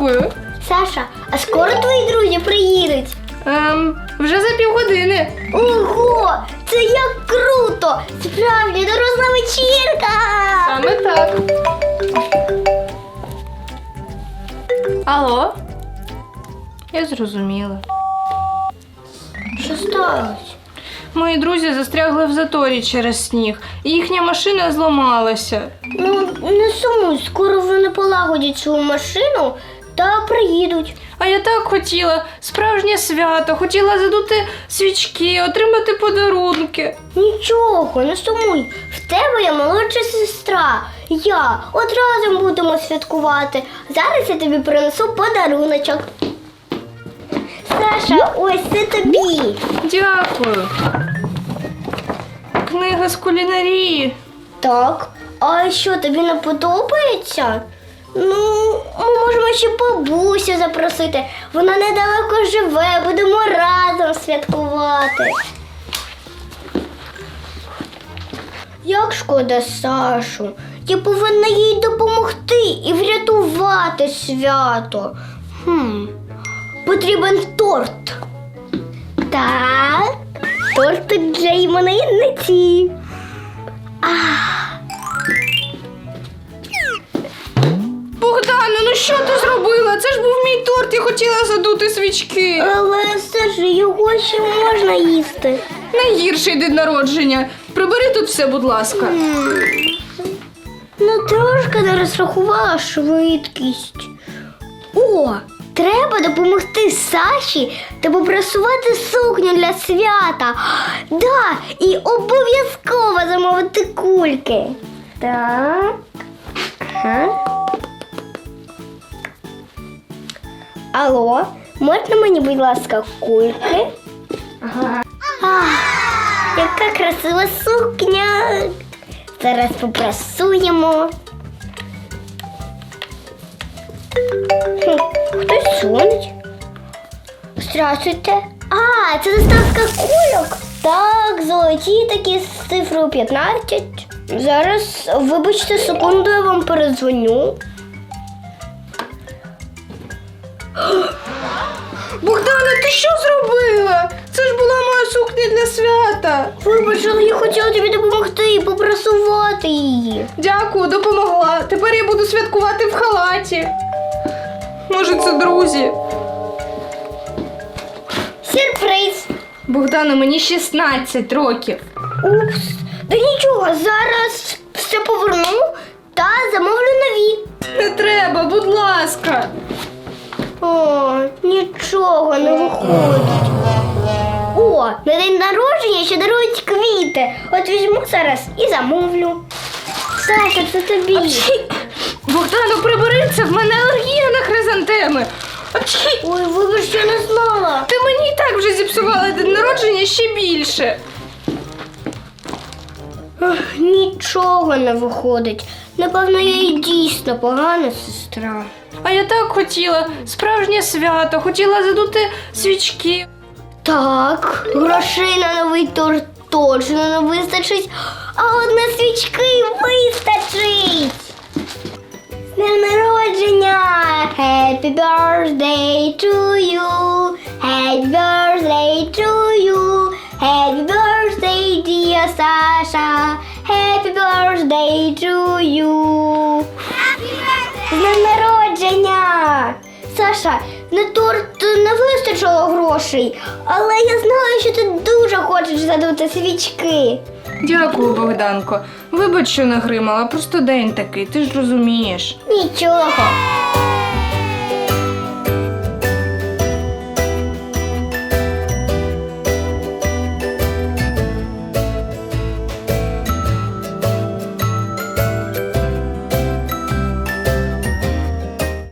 Дякую. Саша, а скоро твої друзі приїдуть? Ем, вже за півгодини. Ого, це як круто! Справді доросла вечірка! Саме так. Алло? Я зрозуміла. Що сталося? Мої друзі застрягли в заторі через сніг, і їхня машина зламалася. Ну, не сумуй, скоро вони полагодять свою машину та приїдуть. А я так хотіла справжнє свято, хотіла задути свічки, отримати подарунки. Нічого, не сумуй. В тебе є молодша сестра. Я от разом будемо святкувати. Зараз я тобі принесу подаруночок. Саша, ось це тобі. Дякую. Книга з кулінарії. Так, а що тобі не подобається? Ну, ми можемо ще бабусю запросити. Вона недалеко живе, будемо разом святкувати. Як шкода Сашу. Я повинна їй допомогти і врятувати свято. Хм, потрібен торт. Так, тортик для іменинниці. Богдане, Це ж був мій торт, я хотіла задути свічки. Але Саша, його ще можна їсти. Найгірший день народження. Прибери тут все, будь ласка. Ну, трошки не розрахувала швидкість. О, треба допомогти Саші та попрасувати сукню для свята. Да, і обов'язково замовити кульки. Так. Ага. Алло, можна мені, будь ласка, кульки? Ага. Ах, яка красива сукня. Зараз попрасуємо. Хтось дзвонить. Здравствуйте. А, це доставка кульок. Так, золоті такі з цифрою 15. Зараз, вибачте, секунду, я вам передзвоню. Богдане, ти що зробила? Це ж була моя сукня для свята. Вибач, але я хотіла тобі допомогти і попрасувати її. Дякую, допомогла. Тепер я буду святкувати в халаті. Може, це друзі. Сюрприз. Богдане, мені 16 років. Упс, да нічого, зараз все поверну та замовлю нові. Не треба, будь ласка. О, нічого не виходить. О, на день народження ще дарують квіти. От візьму зараз і замовлю. Саша, це тобі. Богдану, прибери це, в мене алергія на хризантеми. Апчхі! Ой, вибач, я не знала. Ти мені і так вже зіпсувала день народження ще більше. Ах, Нічого не виходить. Напевно, я і дійсно погана сестра. А я так хотіла справжнє свято, хотіла задути свічки. Так, грошей на новий торт точно не вистачить, а от на свічки вистачить. З Днем народження! Happy birthday to you! Happy birthday to you! Happy birthday, dear Sasha! Happy birthday to you! З Днем народження! Саша, на торт не вистачило грошей, але я знаю, що ти дуже хочеш задути свічки. Дякую, Богданко. Вибач, що нагримала, просто день такий, ти ж розумієш. Нічого.